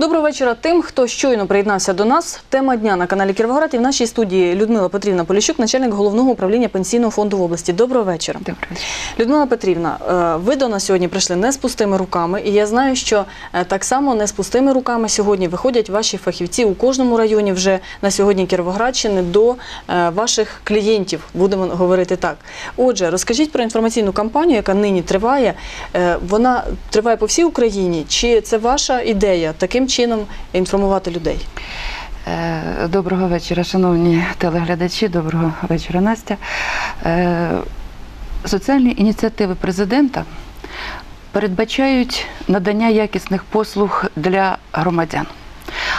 Доброго вечора тим, хто щойно приєднався до нас. Тема дня на каналі Кіровоград і в нашій студії Людмила Петрівна Поліщук, начальник головного управління пенсійного фонду в області. Доброго вечора. Добре. Людмила Петрівна, е, ви до нас сьогодні прийшли не з пустими руками, і я знаю, що е, так само не з пустими руками сьогодні виходять ваші фахівці у кожному районі вже на сьогодні Кіровоградщини до е, ваших клієнтів, будемо говорити так. Отже, розкажіть про інформаційну кампанію, яка нині триває. Вона триває по всій Україні. Чи це ваша ідея таким чином інформувати людей? Е, Доброго вечора, шановні телеглядачі. Доброго вечора, Настя. Е, Соціальні ініціативи президента передбачають надання якісних послуг для громадян.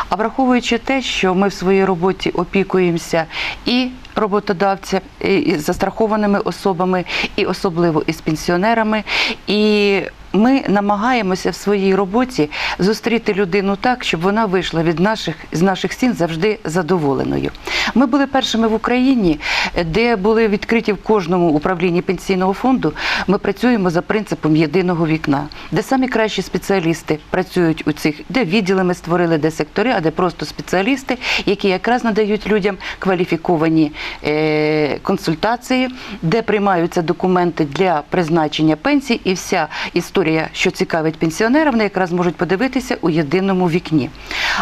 А враховуючи те, що ми в своїй роботі опікуємося і роботодавця, і застрахованими особами, і особливо із пенсіонерами, і ми намагаємося в своїй роботі зустріти людину так, щоб вона вийшла від наших з наших стін завжди задоволеною. Ми були першими в Україні, де були відкриті в кожному управлінні пенсійного фонду. Ми працюємо за принципом єдиного вікна, де самі кращі спеціалісти працюють у цих, де відділи ми створили, де сектори, а де просто спеціалісти, які якраз надають людям кваліфіковані е, консультації, де приймаються документи для призначення пенсій, і вся історія, що цікавить пенсіонера, вони якраз можуть подивитися у єдиному вікні.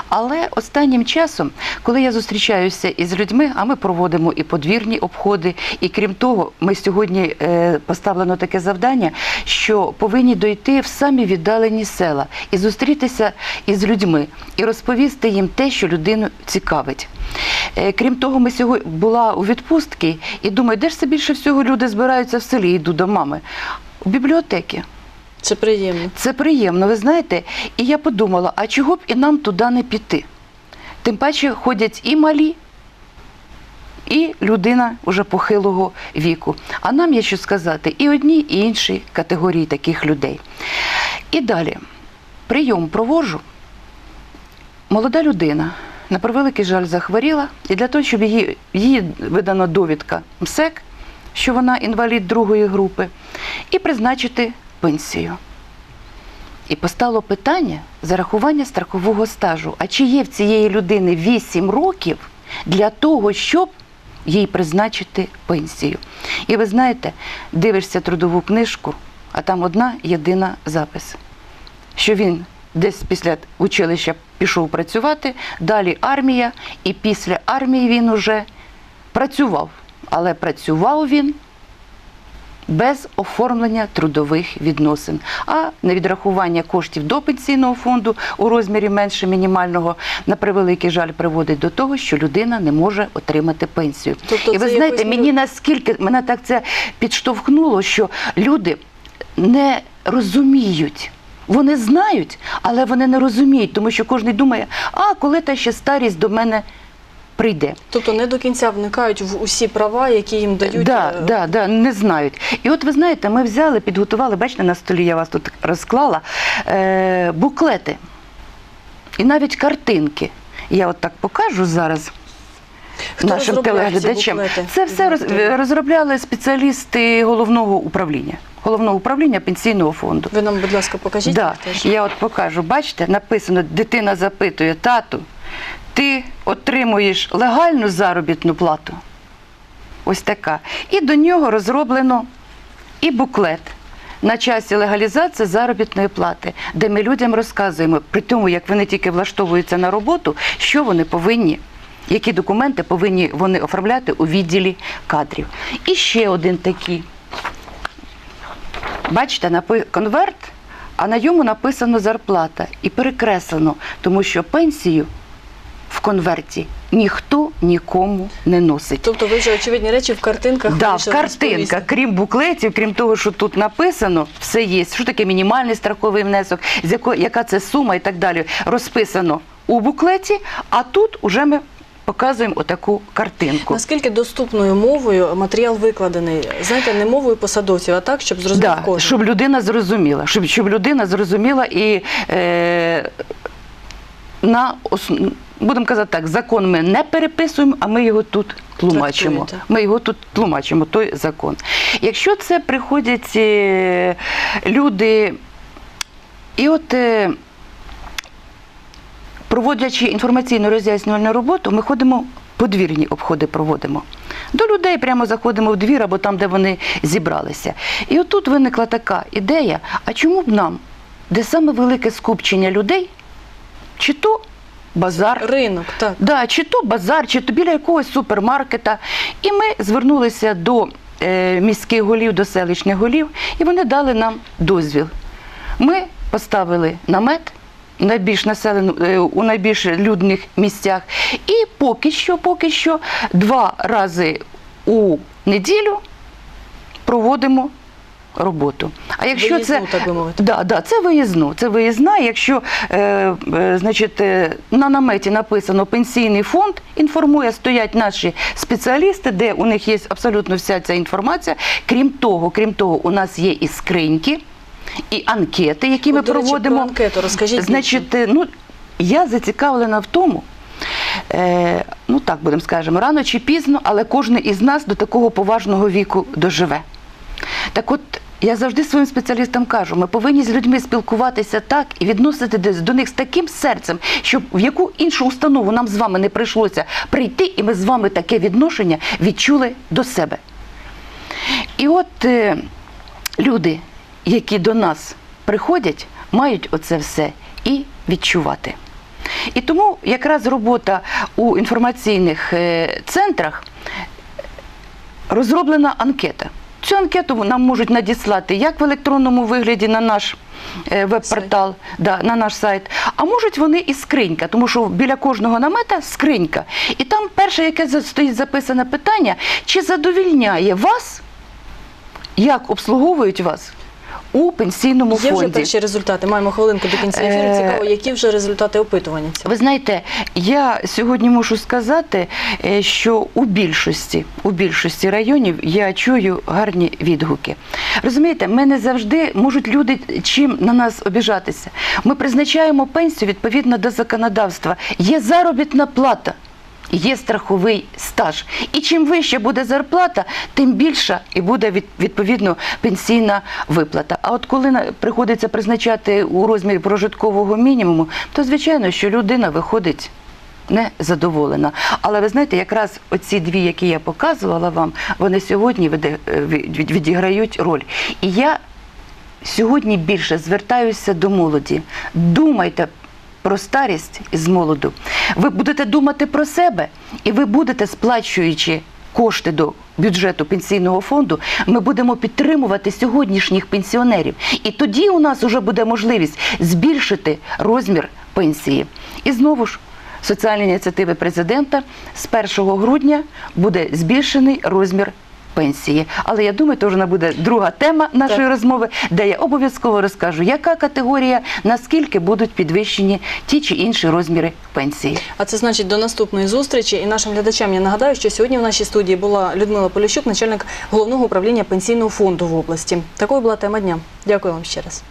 Але останнім часом, коли я зустрічаюся із людьми, а ми проводимо і подвірні обходи, і крім того, ми сьогодні е, поставлено таке завдання, що повинні дойти в самі віддалені села і зустрітися із людьми і розповісти їм те, що людину цікавить. Е, Крім того, ми сьогодні була у відпустці і думаю, де ж це більше всього люди збираються в селі, йду до мами. У бібліотеки. Це приємно. Це приємно, ви знаєте. І я подумала, а чого б і нам туди не піти? Тим паче ходять і малі, і людина уже похилого віку. А нам є що сказати і одній, і іншій категорії таких людей. І далі прийом проводжу. Молода людина, на превеликий жаль, захворіла, і для того, щоб її, її видана довідка МСЕК, що вона інвалід другої групи, і призначити пенсію. І постало питання зарахування страхового стажу. А чи є в цієї людини 8 років для того, щоб їй призначити пенсію? І ви знаєте, дивишся трудову книжку, а там одна єдина запис, що він десь після училища пішов працювати, далі армія, і після армії він уже працював. Але працював він без оформлення трудових відносин, а невідрахування коштів до пенсійного фонду у розмірі менше мінімального на превеликий жаль приводить до того, що людина не може отримати пенсію. Тобто І ви знаєте, якось мені наскільки мене так це підштовхнуло, що люди не розуміють. Вони знають, але вони не розуміють, тому що кожен думає, а коли та ще старість до мене прийде. Тобто не до кінця вникають в усі права, які їм дають. Да, е, да, да, не знають. І от ви знаєте, ми взяли, підготували, бачите, на столі я вас тут розклала, е, буклети і навіть картинки. Я от так покажу зараз. Хто Нашим телеглядачам це все роз, розробляли спеціалісти головного управління, головного управління пенсійного фонду. Ви нам, будь ласка, покажіть. Да, теж. я от покажу. Бачите, написано: дитина запитує, тату, ти отримуєш легальну заробітну плату? Ось така. І до нього розроблено і буклет. На часі легалізації заробітної плати, де ми людям розказуємо, при тому, як вони тільки влаштовуються на роботу, що вони повинні, які документи повинні вони оформляти у відділі кадрів. І ще один такий. Бачите, конверт, а на ньому написано зарплата і перекреслено, тому що пенсію в конверті ніхто нікому не носить. Тобто ви вже очевидні речі в картинках Да, в картинках, крім буклетів, крім того, що тут написано, все є. Що таке мінімальний страховий внесок, з якої, яка це сума і так далі. Розписано у буклеті, а тут уже ми показуємо отаку картинку. Наскільки доступною мовою матеріал викладений? Знаєте, не мовою посадовців, а так, щоб зрозумів Да, кожен. щоб людина зрозуміла, щоб, щоб людина зрозуміла і е, на ос- будемо казати так, закон ми не переписуємо, а ми його тут тлумачимо. Трактуєте. Ми його тут тлумачимо, той закон. Якщо це приходять е, люди, і от. Е, Проводячи інформаційно роз'яснювальну роботу, ми ходимо подвірні обходи проводимо. До людей прямо заходимо в двір або там, де вони зібралися. І отут виникла така ідея: а чому б нам, де саме велике скупчення людей, чи то базар, Ринок, так. Да, чи то базар, чи то біля якогось супермаркета. І ми звернулися до е, міських голів, до селищних голів, і вони дали нам дозвіл. Ми поставили намет найбільш населену, е, у найбільш людних місцях. І поки що, поки що, два рази у неділю проводимо роботу. А якщо Виїзну, це так би мовити. Да, да, це виїзну. Це виїзна. Якщо е, е, значить, е, на наметі написано пенсійний фонд, інформує, стоять наші спеціалісти, де у них є абсолютно вся ця інформація. Крім того, крім того, у нас є і скриньки, і анкети, які ми От, до речі, проводимо. про анкету розкажіть Значить, е, ну я зацікавлена в тому. Е, ну так будемо скажемо, рано чи пізно, але кожен із нас до такого поважного віку доживе. Так от я завжди своїм спеціалістам кажу, ми повинні з людьми спілкуватися так і відносити до них з таким серцем, щоб в яку іншу установу нам з вами не прийшлося прийти, і ми з вами таке відношення відчули до себе. І от е, люди, які до нас приходять, мають оце все і відчувати. І тому якраз робота у інформаційних е, центрах розроблена анкета. Цю анкету нам можуть надіслати як в електронному вигляді на наш е, веб-портал, да, на наш сайт, а можуть вони і скринька, тому що біля кожного намета скринька. І там перше, яке стоїть записане питання, чи задовільняє вас, як обслуговують вас у пенсійному Є вже перші результати. Маємо хвилинку до кінця ефіру. Е, Цікаво, які вже результати опитування цього. Ви знаєте, я сьогодні можу сказати, е, що у більшості, у більшості районів я чую гарні відгуки. Розумієте, ми не завжди можуть люди чим на нас обіжатися. Ми призначаємо пенсію відповідно до законодавства. Є заробітна плата. Є страховий стаж. І чим вища буде зарплата, тим більша і буде відповідно пенсійна виплата. А от коли приходиться призначати у розмірі прожиткового мінімуму, то звичайно, що людина виходить незадоволена. Але ви знаєте, якраз оці дві, які я показувала вам, вони сьогодні е, відіграють роль. І я сьогодні більше звертаюся до молоді. Думайте про старість із молоду. Ви будете думати про себе, і ви будете, сплачуючи кошти до бюджету пенсійного фонду, ми будемо підтримувати сьогоднішніх пенсіонерів. І тоді у нас вже буде можливість збільшити розмір пенсії. І знову ж. Соціальні ініціативи президента з 1 грудня буде збільшений розмір пенсії. Але я думаю, то вже буде друга тема нашої Так. розмови, де я обов'язково розкажу, яка категорія, наскільки будуть підвищені ті чи інші розміри пенсії. А це значить до наступної зустрічі. І нашим глядачам я нагадаю, що сьогодні в нашій студії була Людмила Поліщук, начальник головного управління пенсійного фонду в області. Такою була тема дня. Дякую вам ще раз.